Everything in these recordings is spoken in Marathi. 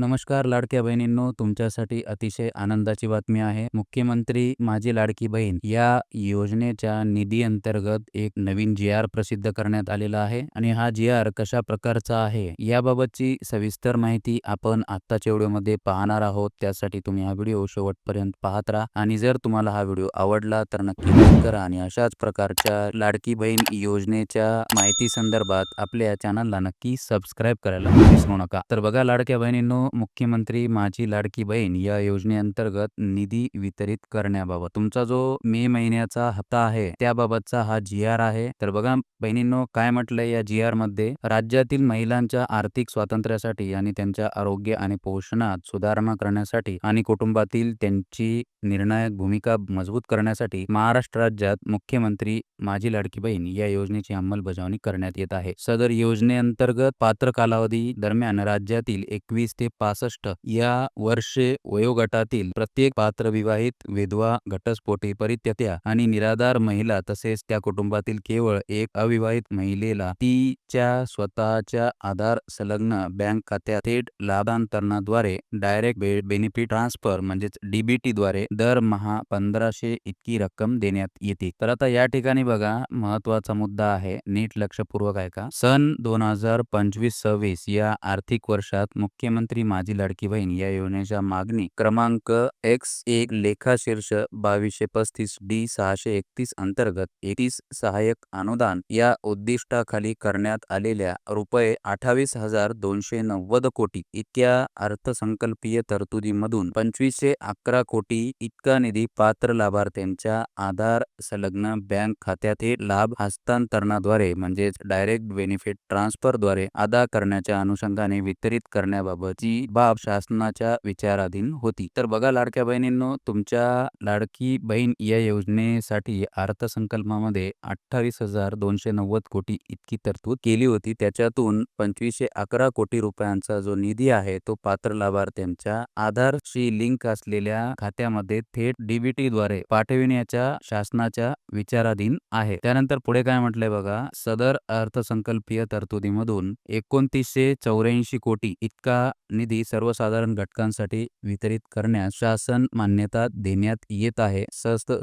नमस्कार लाडक्या बहिणींनो तुमच्यासाठी अतिशय आनंदाची बातमी आहे. मुख्यमंत्री माझी लाडकी बहीण या योजनेच्या निधी अंतर्गत एक नवीन जी आर प्रसिद्ध करण्यात आलेला आहे आणि हा जी आर कशा प्रकारचा आहे याबाबतची सविस्तर माहिती आपण आत्ताच्या व्हिडिओमध्ये पाहणार आहोत. त्यासाठी तुम्ही हा व्हिडिओ शेवटपर्यंत पाहत राहा आणि जर तुम्हाला हा व्हिडिओ आवडला तर नक्की लाईक करा आणि अशाच प्रकारच्या लाडकी बहीण योजनेच्या माहिती संदर्भात आपल्या या चॅनलला नक्की सबस्क्राईब करायला विसरू नका. तर बघा लाडक्या बहिणींनो मुख्यमंत्री माझी लाडकी बहीण या योजनेअंतर्गत निधी वितरित करण्याबाबत. तुमचा जो मे महिन्याचा हप्ता आहे त्याबाबतचा हा जी आर आहे. तर बघा बहिणींनो काय म्हटलंय या जी आरमध्ये? राज्यातील महिलांच्या आर्थिक स्वातंत्र्यासाठी आणि त्यांच्या आरोग्य आणि पोषणात सुधारणा करण्यासाठी आणि कुटुंबातील त्यांची निर्णायक भूमिका मजबूत करण्यासाठी महाराष्ट्र राज्यात मुख्यमंत्री माझी लाडकी बहीण या योजनेची अंमलबजावणी करण्यात येत आहे. सदर योजनेअंतर्गत पात्र कालावधी दरम्यान राज्यातील एकवीस ते पासष्ट. या वर्षे वयोगटातील प्रत्येक पात्र विवाहित विधवा घटस्फोटी परित्यत्या आणि निराधार महिला तसेच त्या कुटुंबातील केवळ एक अविवाहित महिलेला तिच्या स्वतःच्या आधार संलग्न बँक खात्यात थेट लाभांतरणाद्वारे डायरेक्ट बेनिफिट ट्रान्सफर म्हणजेच डीबीटी द्वारे दरमहा पंधराशे इतकी रक्कम देण्यात येते. तर आता या ठिकाणी बघा महत्त्वाचा मुद्दा आहे. नीट लक्षपूर्वक आहे का सन दोन हजार पंचवीस सव्वीस या आर्थिक वर्षात मुख्यमंत्री माझी लाडकी बहीण या योजनेच्या मागणी क्रमांक एक्स एक लेखा शीर्ष बावीसशे पस्तीस डी सहाशे एकतीस अंतर्गत एकतीस सहाय्यक अनुदान या उद्दिष्टाखाली करण्यात आलेल्या रुपये अठ्ठावीस हजार दोनशे नव्वद कोटी इतक्या अर्थसंकल्पीय तरतुदीमधून पंचवीसशे अकरा कोटी इतका निधी पात्र लाभार्थ्यांच्या आधार संलग्न बँक खात्यात लाभ हस्तांतरणाद्वारे म्हणजेच डायरेक्ट बेनिफिट ट्रान्सफरद्वारे अदा करण्याच्या अनुषंगाने वितरित करण्याबाबतची बाब शासनाच्या विचाराधीन होती. तर बघा लाडक्या बहिणींनो तुमच्या लाडकी बहीण या योजनेसाठी अर्थसंकल्पामध्ये अठ्ठावीस हजार दोनशे नव्वद कोटी इतकी तरतूद केली होती. त्याच्यातून पंचवीसशे अकरा कोटी रुपयांचा जो निधी आहे तो पात्र लाभार्थ्यांच्या आधारशी लिंक असलेल्या खात्यामध्ये थेट डीबीटी द्वारे पाठविण्याच्या शासनाच्या विचाराधीन आहे. त्यानंतर पुढे काय म्हटलंय बघा सदर अर्थसंकल्पीय तरतुदीमधून एकोणतीसशे चौऱ्याऐंशी कोटी इतका निधी सर्वसाधारण घटकांसाठी वितरित करण्यास शासन मान्यता देण्यात येत आहे.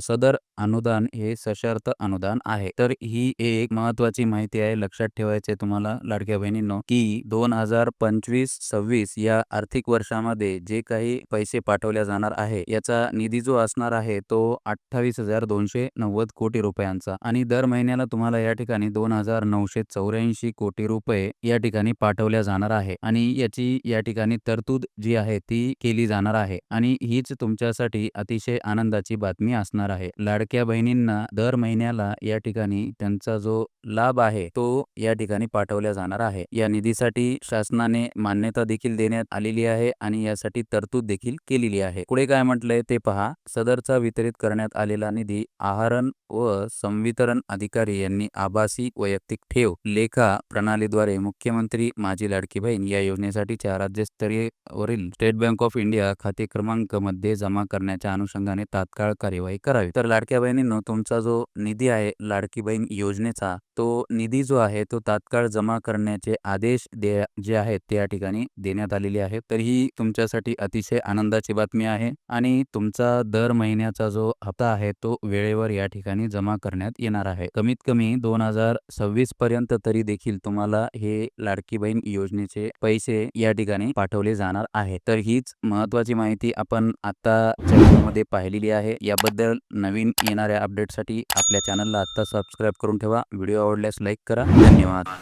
सदर अनुदान हे सशर्त अनुदान आहे. तर ही एक महत्वाची माहिती आहे. लक्षात ठेवायचे तुम्हाला लाडक्या बहिणींनो की दोन हजार पंचवीस सव्वीस या आर्थिक वर्षामध्ये जे काही पैसे पाठवल्या जाणार आहे याचा निधी जो असणार आहे तो अठ्ठावीस हजार दोनशे नव्वद कोटी रुपयांचा आणि दर महिन्याला तुम्हाला या ठिकाणी दोन हजार नऊशे चौऱ्याऐंशी कोटी रुपये या ठिकाणी पाठवल्या जाणार आहे आणि याची या ठिकाणी तरतूद जी आहे ती केली जाणार आहे आणि हीच तुमच्यासाठी अतिशय आनंदाची बातमी असणार आहे. लाडक्या बहिणींना दर महिन्याला या ठिकाणी त्यांचा जो लाभ आहे तो या ठिकाणी पाठवल्या जाणार आहे. या निधीसाठी शासनाने मान्यता देखील देण्यात आलेली आहे आणि यासाठी तरतूद देखील केलेली आहे. पुढे काय म्हटलंय ते पहा. सदरचा वितरित करण्यात आलेला निधी आहारण व संवितरण अधिकारी यांनी आभासी वैयक्तिक ठेव लेखा प्रणालीद्वारे मुख्यमंत्री माझी लाडकी बहीण या योजनेसाठीच्या राज्य वरील स्टेट बँक ऑफ इंडिया खाते क्रमांकमध्ये जमा करण्याच्या अनुषंगाने तात्काळ कार्यवाही करावी. तर लाडक्या बहिणींनो तुमचा जो निधी आहे लाडकी बहीण योजनेचा तो निधी जो आहे तो तात्काळ जमा करण्याचे आदेश दे जे आहेत ते या ठिकाणी देण्यात आलेले आहेत. तर ही तुमच्यासाठी अतिशय आनंदाची बातमी आहे आणि तुमचा दर महिन्याचा जो हप्ता आहे तो वेळेवर या ठिकाणी जमा करण्यात येणार आहे. कमीत कमी दोन हजार सव्वीस पर्यंत तरी देखील तुम्हाला हे लाडकी बहीण योजनेचे पैसे या ठिकाणी पाठवले जाणार आहे. तर हीच महत्वाची माहिती आपण आता चॅनलमध्ये पाहिलेली आहे. याबद्दल नवीन येणाऱ्या अपडेटसाठी आपल्या चॅनलला आता सबस्क्राईब करून ठेवा. व्हिडिओ आवडल्यास लाईक करा. धन्यवाद.